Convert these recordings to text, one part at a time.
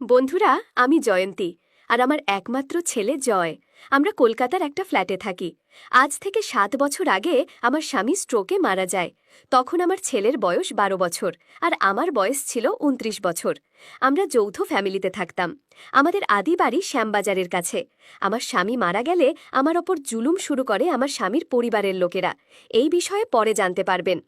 বন্ধুরা, আমি জয়ন্তী, আর আমার একমাত্র ছেলে জয়। আমরা কলকাতার একটা ফ্ল্যাটে থাকি। আজ থেকে সাত বছর আগে আমার স্বামী স্ট্রোকে মারা যায়। তখন আমার ছেলের বয়স বারো বছর, আর আমার বয়স ছিল উনত্রিশ বছর। আমরা যৌথ ফ্যামিলিতে থাকতাম। আমাদের আদি বাড়ি শ্যামবাজারের কাছে। আমার স্বামী মারা গেলে আমার ওপর জুলুম শুরু করে আমার স্বামীর পরিবারের লোকেরা। এই বিষয়ে পরে জানতে পারবেন।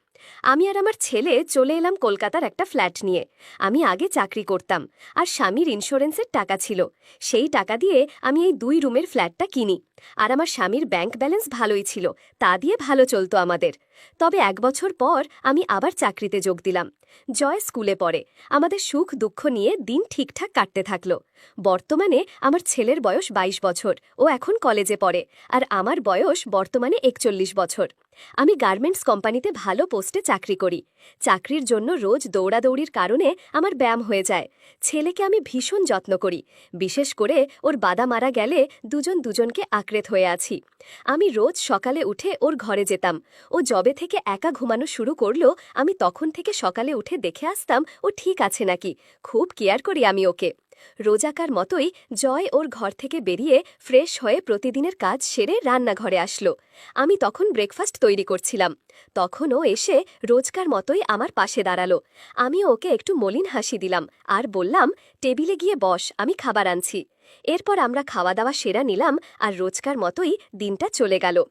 আমি আর আমার ছেলে চলে এলাম কলকাতার একটা ফ্ল্যাট নিয়ে। আমি আগে চাকরি করতাম, আর স্বামীর ইন্স্যুরেন্সের টাকা ছিল। সেই টাকা দিয়ে আমি এই দুই রুমের ফ্ল্যাটটা কিনি। আর আমার স্বামীর ব্যাংক ব্যালেন্স ভালোই ছিল, তা দিয়ে ভালো চলতো আমাদের। তবে এক বছর পর আমি আবার চাকরিতে যোগ দিলাম। জয় স্কুলে পড়ে। আমাদের সুখ দুঃখ নিয়ে দিন ঠিকঠাক কাটতে থাকল। বর্তমানে আমার ছেলের বয়স ২২ বছর, ও এখন কলেজে পড়ে, আর আমার বয়স বর্তমানে একচল্লিশ বছর। আমি গার্মেন্টস কোম্পানিতে ভালো পোস্টে চাকরি করি। চাকরির জন্য রোজ দৌড়াদৌড়ির কারণে আমার ব্যায়াম হয়ে যায়। ছেলেকে আমি ভীষণ যত্ন করি। বিশেষ করে ওর বাদা মারা গেলে দুজন দুজনকে আঁকড়েত হয়ে আছি। আমি রোজ সকালে উঠে ওর ঘরে যেতাম। ও জবে থেকে একা ঘুমানো শুরু করল আমি তখন থেকে সকালে উঠে দেখে আসতাম, ও ঠিক আছে নাকি। খুব কেয়ার করি আমি ওকে। রোজাকার মতোই জয় ওর ঘর থেকে বেরিয়ে ফ্রেশ হয়ে প্রতিদিনের কাজ সেরে রান্নাঘরে আসলো। আমি তখন ব্রেকফাস্ট তৈরি করছিলাম। তখন ও এসে রোজকার মতোই আমার পাশে দাঁড়াল। আমি ওকে একটু মলিন হাসি দিলাম আর বললাম, টেবিলে গিয়ে বস, আমি খাবার আনছি। এরপর আমরা খাওয়া দাওয়া সেরা নিলাম আর রোজকার মতোই দিনটা চলে গেল।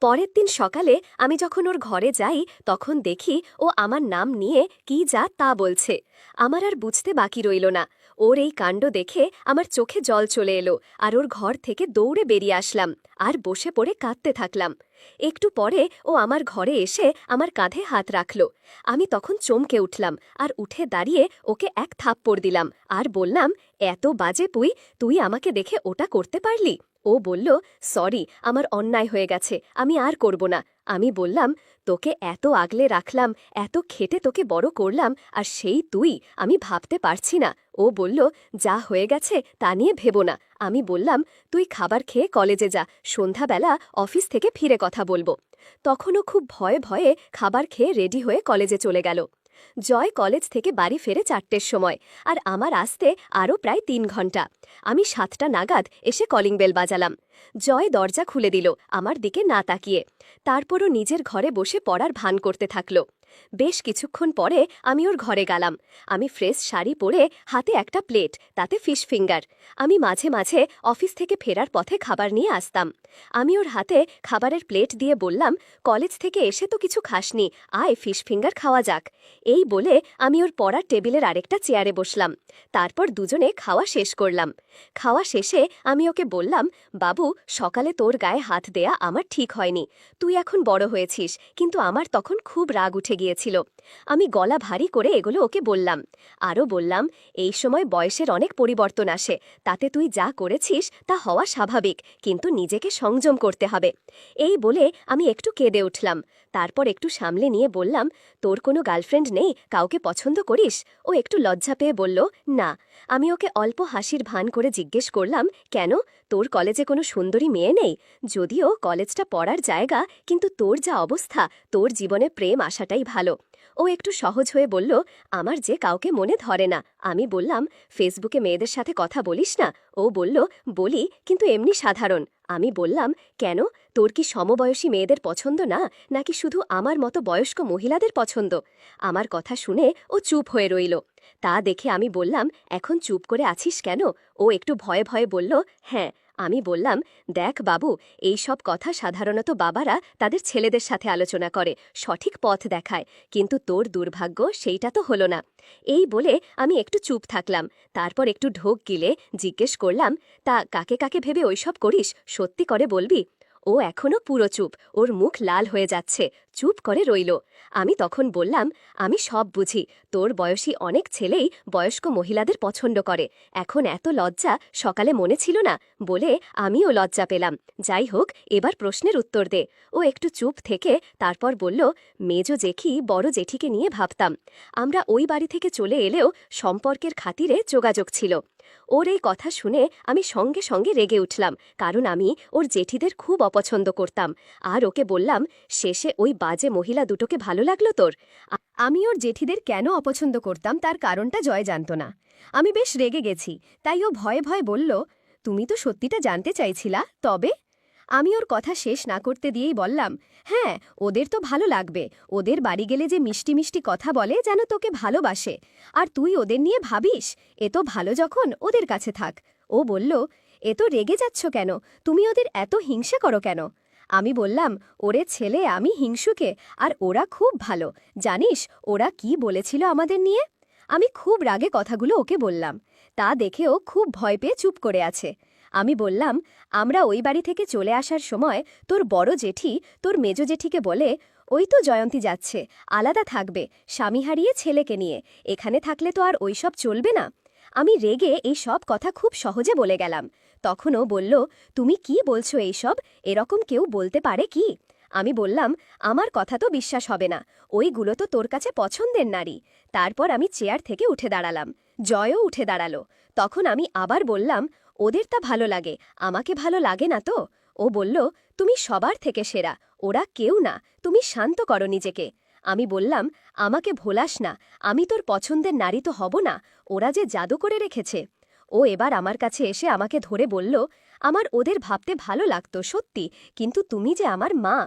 পরের দিন সকালে আমি যখন ওর ঘরে যাই, তখন দেখি ও আমার নাম নিয়ে কি যা তা বলছে। আমার আর বুঝতে বাকি রইল না। ওর এই কাণ্ড দেখে আমার চোখে জল চলে এলো আর ওর ঘর থেকে দৌড়ে বেরিয়ে আসলাম আর বসে পড়ে কাঁদতে থাকলাম। একটু পরে ও আমার ঘরে এসে আমার কাঁধে হাত রাখল। আমি তখন চমকে উঠলাম আর উঠে দাঁড়িয়ে ওকে এক থাপ্পড় দিলাম আর বললাম, এত বাজে পুই, তুই আমাকে দেখে ওটা করতে পারলি? ও বলল, সরি, আমার অন্যায় হয়ে গেছে, আমি আর করব না। আমি বললাম, তোকে এত আগলে রাখলাম, এত খেটে তোকে বড় করলাম, আর সেই তুই, আমি ভাবতে পারছি না। ও বলল, যা হয়ে গেছে, তা নিয়ে ভেবো না। আমি বললাম, তুই খাবার খেয়ে কলেজে যা, সন্ধ্যাবেলা অফিস থেকে ফিরে কথা বলব। তখনও খুব ভয়ে ভয়ে খাবার খেয়ে রেডি হয়ে কলেজে চলে গেল। জয় কলেজ থেকে বাড়ি ফেরে চারটের সময়। আর আমার আসতে আরও প্রায় তিন ঘণ্টা। আমি সাতটা নাগাদ এসে কলিং বেল বাজালাম। জয় দরজা খুলে দিল, আমার দিকে না তাকিয়ে। তারপরও নিজের ঘরে বসে পড়ার ভান করতে থাকল। বেশ কিছুক্ষণ পরে আমি ওর ঘরে গেলাম। আমি ফ্রেশ শাড়ি পরে হাতে একটা প্লেট, তাতে ফিশ ফিঙ্গার। আমি মাঝে মাঝে অফিস থেকে ফেরার পথে খাবার নিয়ে আসতাম। আমি ওর হাতে খাবারের প্লেট দিয়ে বললাম, কলেজ থেকে এসে তো কিছু খাসনি, আয় ফিশ ফিঙ্গার খাওয়া যাক। এই বলে আমি ওর পড়ার টেবিলের আরেকটা চেয়ারে বসলাম। তারপর দুজনে খাওয়া শেষ করলাম। খাওয়া শেষে আমি ওকে বললাম, বাবু, সকালে তোর গায়ে হাত দেয়া আমার ঠিক হয়নি। তুই এখন বড় হয়েছিস, কিন্তু আমার তখন খুব রাগ উঠে গিয়েছিল। আমি গলা ভারী করে এগুলো ওকে বললাম। আরও বললাম, এই সময় বয়সের অনেক পরিবর্তন আসে। তাতে তুই যা করেছিস তা হওয়া স্বাভাবিক, কিন্তু নিজেকে সংযম করতে হবে। এই বলে আমি একটু কেঁদে উঠলাম। তারপর একটু সামলে নিয়ে বললাম, তোর কোনো গার্লফ্রেন্ড নেই? কাউকে পছন্দ করিস? ও একটু লজ্জা পেয়ে বলল, না। আমি ওকে অল্প হাসির ভান করে জিজ্ঞেস করলাম, কেন? তোর কলেজে কোনো সুন্দরী মেয়ে নেই? যদিও কলেজটা পড়ার জায়গা, কিন্তু তোর যা অবস্থা, তোর জীবনে প্রেম আসাটাই ভালো। ও একটু সহজ হয়ে বলল, আমার যে কাউকে মনে ধরে না, আমি বললাম, ফেসবুকে মেয়েদের সাথে কথা বলিস না? ও বলল, বলি, কিন্তু এমনি সাধারণ। আমি বললাম, কেন? তোর কি সমবয়সী মেয়েদের পছন্দ না? নাকি শুধু আমার মতো বয়স্ক মহিলাদের পছন্দ? আমার কথা শুনে ও চুপ হয়ে রইল। তা দেখে আমি বললাম, এখন চুপ করে আছিস কেন? ও একটু ভয়ে ভয়ে বলল হ্যাঁ আমি বললাম, দেখ বাবু, এই সব কথা সাধারণত বাবারা তাদের ছেলেদের সাথে আলোচনা করে, সঠিক পথ দেখায়। কিন্তু তোর দুর্ভাগ্য সেইটা তো হলো না। এই বলে আমি একটু চুপ থাকলাম। তারপর একটু ঢোক গিলে জিজ্ঞেস করলাম, তা কাকে কাকে ভেবে ওইসব করিস? সত্যি করে বলবি? ও এখনও পুরো চুপ। ওর মুখ লাল হয়ে যাচ্ছে। চুপ করে রইল। আমি তখন বললাম, আমি সব বুঝি। তোর বয়সী অনেক ছেলেই বয়স্ক মহিলাদের পছন্দ করে। এখন এত লজ্জা সকালে মনে ছিল না বলে আমিও লজ্জা পেলাম। যাই হোক, এবার প্রশ্নের উত্তর দে। ও একটু চুপ থেকে তারপর বলল, মেজ জেঠি বড় জেঠিকে নিয়ে ভাবতাম। আমরা ওই বাড়ি থেকে চলে এলেও সম্পর্কের খাতিরে যোগাযোগ ছিল। ওর এই কথা শুনে আমি সঙ্গে সঙ্গে রেগে উঠলাম, কারণ আমি ওর জেঠিদের খুব অপছন্দ করতাম। আর ওকে বললাম, শেষে ওই বাজে মহিলা দুটোকে ভালো লাগল তোর? আমি ওর জেঠিদের কেন অপছন্দ করতাম তার কারণটা জয় জানত না। আমি বেশ রেগে গেছি, তাই ও ভয়ে ভয়ে বলল, তুমি তো সত্যিটা জানতে চাইছিলা, তবে আমি ওর কথা শেষ না করতে দিয়েই বললাম হ্যাঁ ওদের তো ভালো লাগবে। ওদের বাড়ি গেলে যে মিষ্টি মিষ্টি কথা বলে যেন তোকে ভালোবাসে। আর তুই ওদের নিয়ে ভাবিস? এ তো ভালো যখন, ওদের কাছে থাক। ও বলল, এ তো রেগে যাচ্ছ কেন? তুমি ওদের এত হিংসা করো কেন? আমি বললাম, ওরে ছেলে, আমি হিংসুকে, আর ওরা খুব ভালো। জানিস, ওরা কি বলেছিল আমাদের নিয়ে? আমি খুব রাগে কথাগুলো ওকে বললাম। তা দেখে ও খুব ভয় পেয়ে চুপ করে আছে। আমি বললাম, আমরা ওই বাড়ি থেকে চলে আসার সময় তোর বড় জেঠি তোর মেজ জেঠিকে বলে, ওই তো জয়ন্তী যাচ্ছে, আলাদা থাকবে, স্বামী হারিয়ে ছেলেকে নিয়ে, এখানে থাকলে তো আর ওইসব চলবে না। আমি রেগে এই সব কথা খুব সহজে বলে গেলাম। তখনও বলল, তুমি কি বলছো এইসব? এরকম কেউ বলতে পারে কি? আমি বললাম, আমার কথা তো বিশ্বাস হবে না, ওইগুলো তো তোর কাছে পছন্দের নারী। তারপর আমি চেয়ার থেকে উঠে দাঁড়ালাম। জয়ও উঠে দাঁড়াল। তখন আমি আবার বললাম ওদের তা ভালো লাগে, আমাকে ভালো লাগে না তো। ও বলল, তুমি সবার থেকে সেরা, ওরা কেউ না, তুমি শান্ত করো নিজেকে। আমি বললাম, আমাকে ভোলাস না, আমি তোর পছন্দের নারী তো হব না, ওরা যে জাদু করে রেখেছে। ও এবার আমার কাছে এসে আমাকে ধরে বলল, আমার ওদের ভাবতে ভালো লাগতো, সত্যি, কিন্তু তুমি যে আমার মা।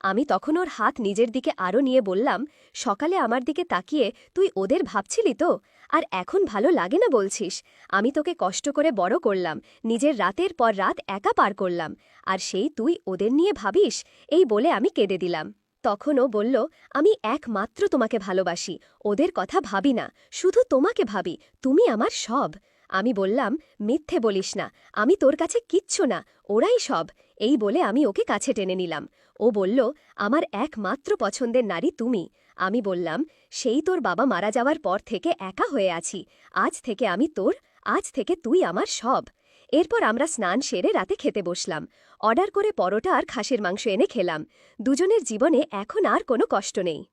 আমি তখন ওর হাত নিজের দিকে আরও নিয়ে বললাম, সকালে আমার দিকে তাকিয়ে তুই ওদের ভাবছিলি তো? আর এখন ভালো লাগে না বলছিস। আমি তোকে কষ্ট করে বড় করলাম, নিজের রাতের পর রাত একা পার করলাম, আর সেই তুই ওদের নিয়ে ভাবিস, এই বলে আমি কেঁদে দিলাম। তখনও বলল, আমি একমাত্র তোমাকে ভালোবাসি, ওদের কথা ভাবি না, শুধু তোমাকে ভাবি, তুমি আমার সব। আমি বললাম, মিথ্যে বলিস না, আমি তোর কাছে কিচ্ছু না, ওরাই সব। এই বলে আমি ওকে কাছে টেনে নিলাম। ও বলল, আমার একমাত্র পছন্দের নারী তুমি। আমি বললাম, সেই তোর বাবা মারা যাওয়ার পর থেকে একা হয়ে আছি। আজ থেকে আমি তোর, আজ থেকে তুই আমার সব। এরপর আমরা স্নান সেরে রাতে খেতে বসলাম। অর্ডার করে পরোটা আর খাসির মাংস এনে খেলাম। দুজনের জীবনে এখন আর কোনো কষ্ট নেই।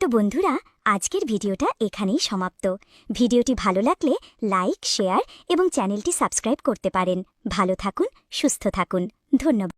তো বন্ধুরা, আজকের ভিডিওটা এখানেই সমাপ্ত। ভিডিওটি ভালো লাগলে লাইক, শেয়ার এবং চ্যানেলটি সাবস্ক্রাইব করতে পারেন। ভালো থাকুন, সুস্থ থাকুন। ধন্যবাদ।